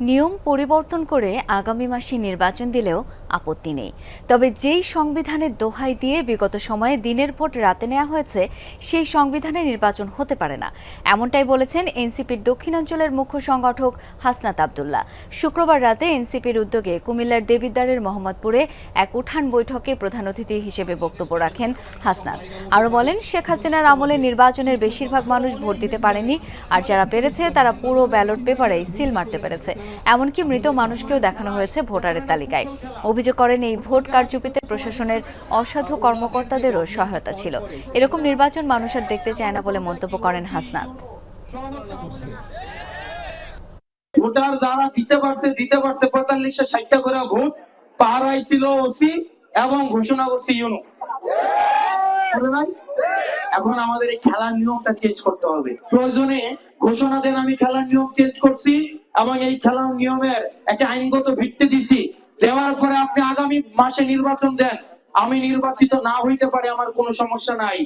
নিয়ম পরিবর্তন করে আগামী মাসে নির্বাচন দিলেও আপত্তি নেই। তবে যেই সংবিধানের দোহাই দিয়ে বিগত সময়ে দিনের ভোট রাতে নেওয়া হয়েছে, সেই সংবিধানে নির্বাচন হতে পারে না। এমনটাই বলেছেন এনসিপির দক্ষিণাঞ্চলের মুখ্য সংগঠক হাসনাত আবদুল্লাহ। শুক্রবার রাতে এনসিপির উদ্যোগে কুমিল্লার দেবিদ্বারের মোহাম্মদপুরে এক উঠান বৈঠকে প্রধান অতিথি হিসেবে বক্তব্য রাখেন হাসনাত। আরও বলেন, শেখ হাসিনার আমলে নির্বাচনের বেশিরভাগ মানুষ ভোট দিতে পারেনি, আর যারা পেরেছে তারা পুরো ব্যালট পেপারে সিল মারতে পেরেছে। এমনকি মৃত মানুষকেও দেখানো হয়েছে ভোটারের তালিকায়। অভিযোগ করেন, এই ভোট কারচুপিতে প্রশাসনের অসাধু কর্মকর্তাদেরও সহায়তা ছিল। এরকম নির্বাচন মানুষ আর দেখতে চায় না বলে মন্তব্য করেন হাসনাত। ভোটার যারা দিতে পারছে দিতে পারছে ষাটটা করে ভোট ওসি এবং ঘোষণা করছে ইউনো? এখন আমাদের এই খেলার নিয়মটা চেঞ্জ করতে হবে। প্রয়োজনে ঘোষণা দেন, আমি খেলার নিয়ম চেঞ্জ করছি এবং এই খেলার নিয়মের একটা আইনগত ভিত্তি দিছি। দেওয়ার পরে আপনি আগামী মাসে নির্বাচন দেন। আমি নির্বাচিত না হইতে পারে, আমার কোনো সমস্যা নাই।